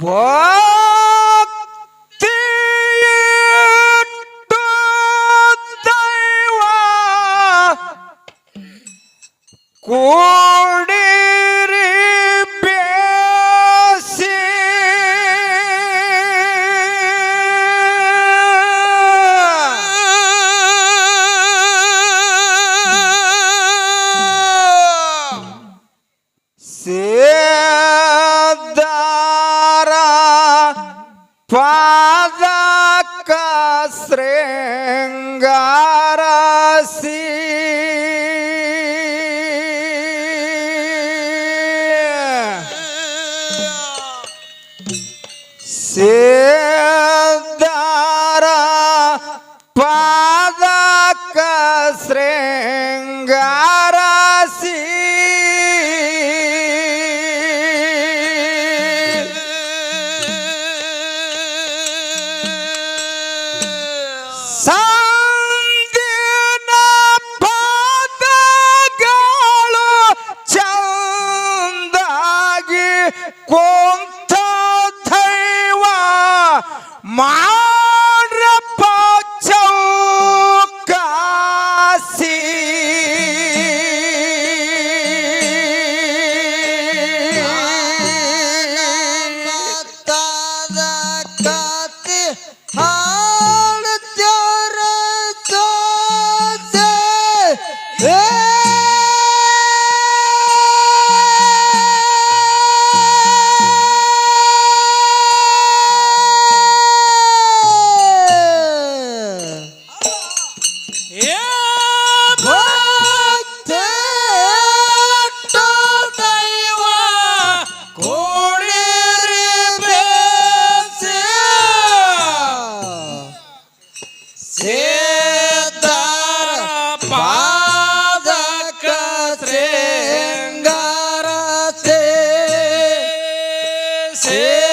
Whoa! ಪಾದಕ Hey!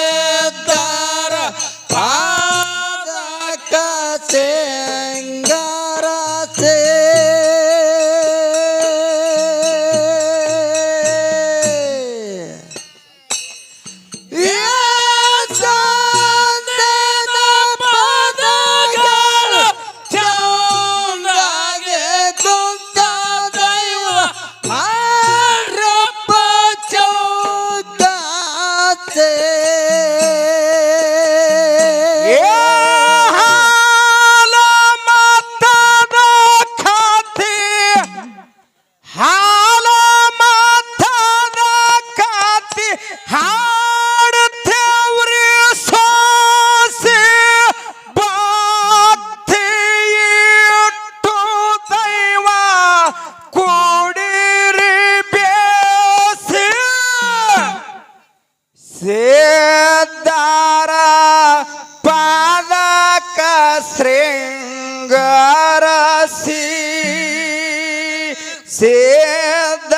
para si, ser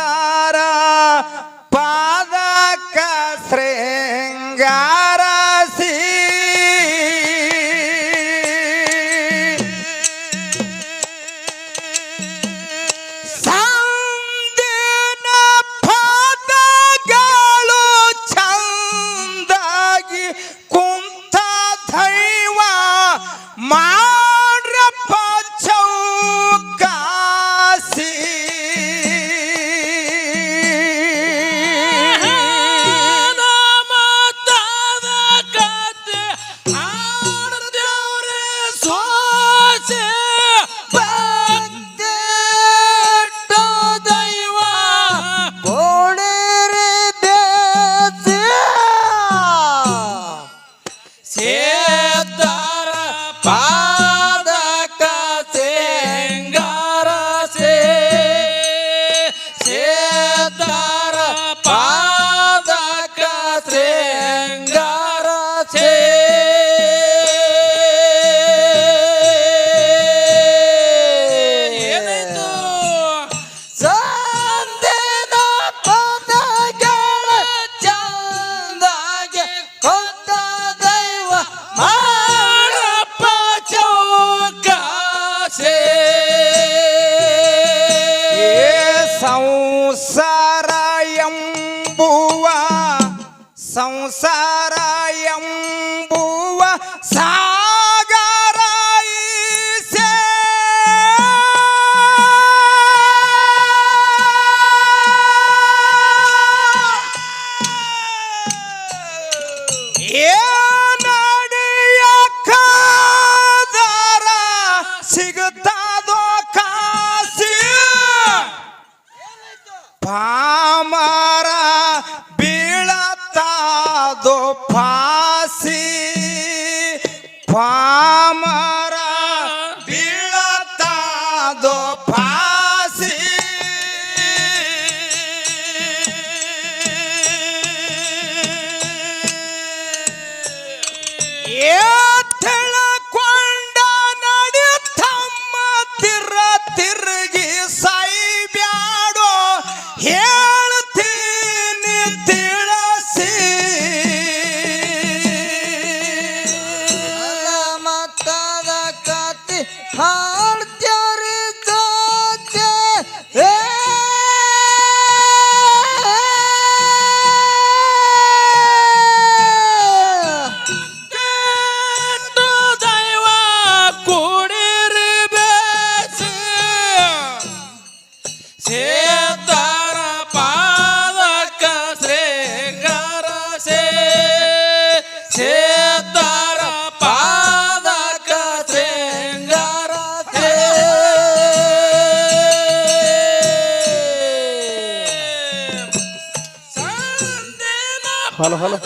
好了好了。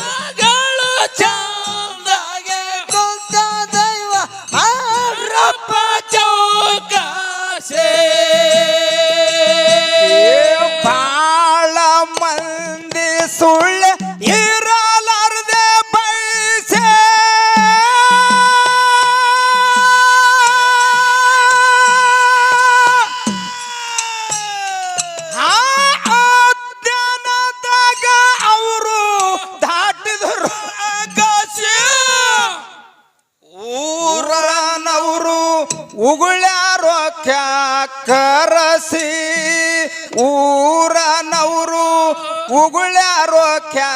ಉಗುಳ್ಯಾರೋ ಕರಸಿ ಊರನವರು ಉಗುಳ್ಯಾರೋ ಕ್ಯಾ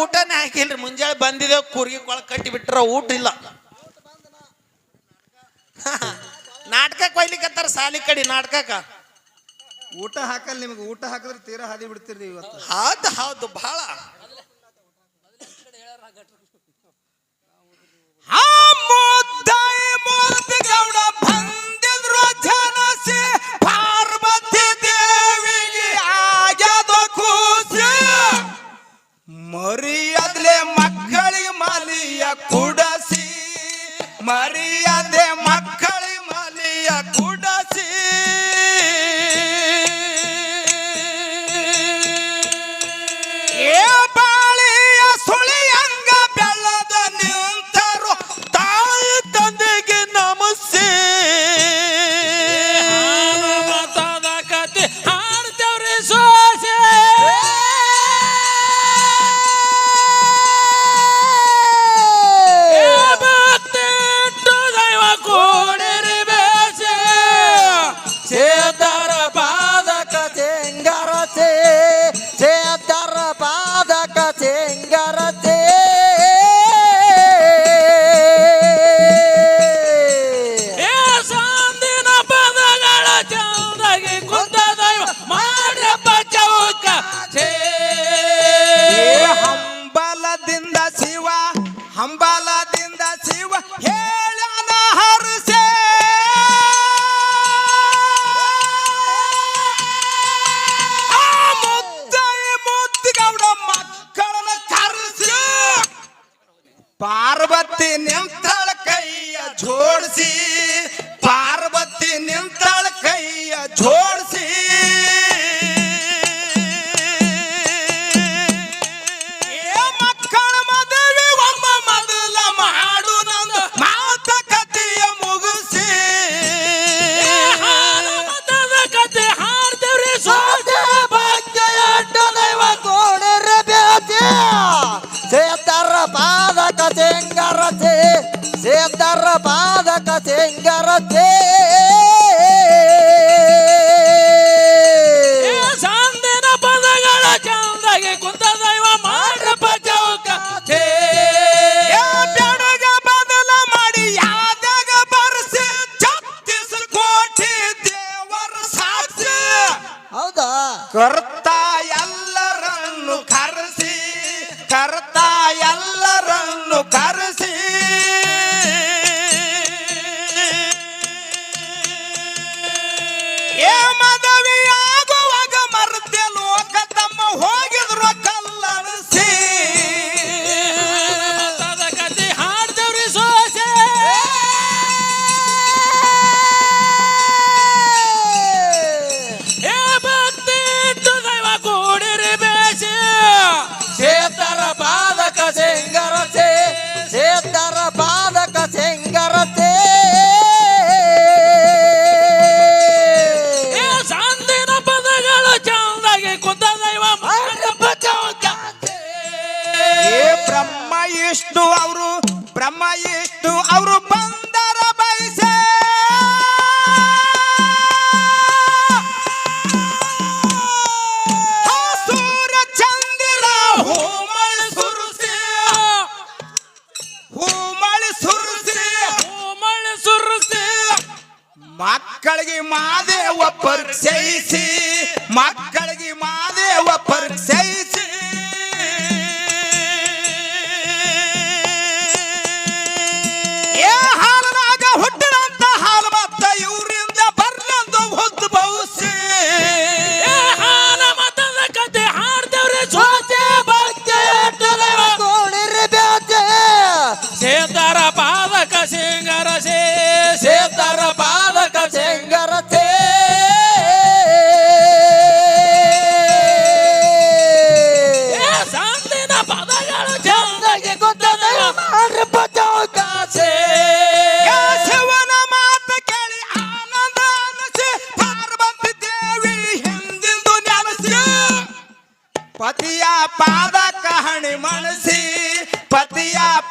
ಊಟನೇ ಹಾಕಿಲ್ರಿ ಮುಂಜಾನೆ ಬಂದಿದೆ ಕೂರ್ಗಿ ಕೊಳ ಕಟ್ಟಿ ಬಿಟ್ರ ಊಟ ಇಲ್ಲ. ನಾಟಕ ಕೊಯ್ಲಿಕ್ಕತ್ತಾರ ಸಾಲಿ ಕಡಿ ನಾಟಕಕ್ಕ. ಊಟ ಹಾಕಲ್ಲ ನಿಮ್ಗೆ ಊಟ ಹಾಕಿದ್ರೆ ತೀರಾ ಹಾದಿ ಬಿಡ್ತೀರಿ ಇವತ್ತು. ಹೌದು ಹೌದು ಬಹಳ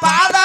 ಪಾದ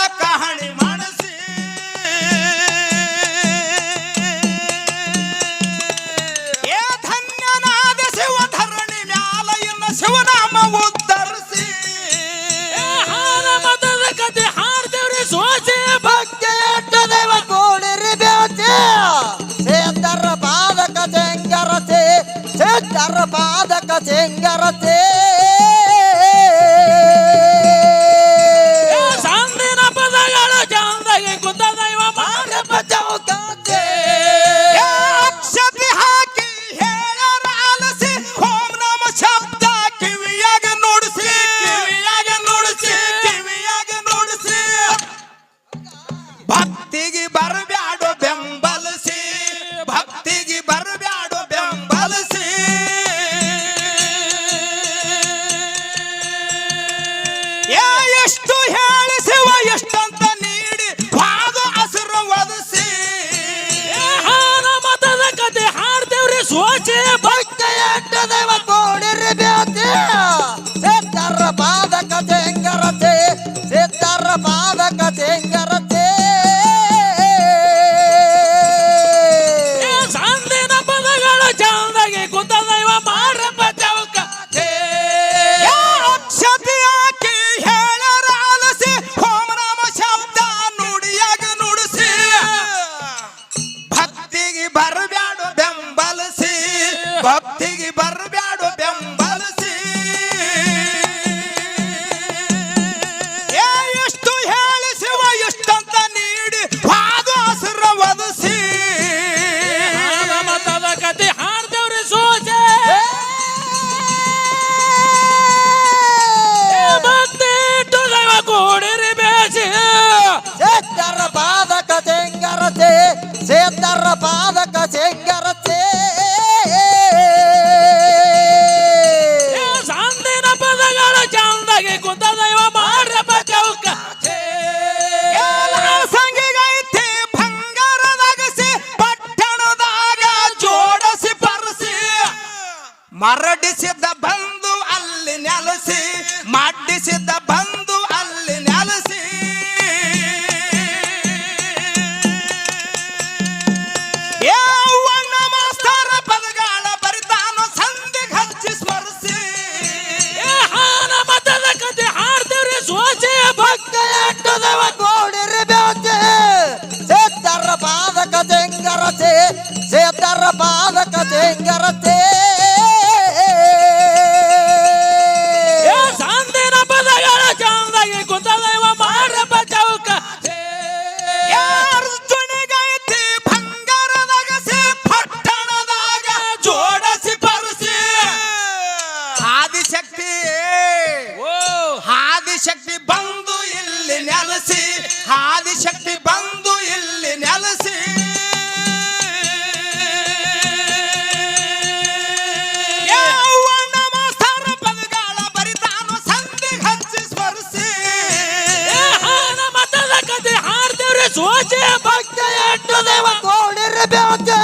ಹಾಡ್ತೇವ್ರಿ சேத்தர பாதக தேங்கரத்தே back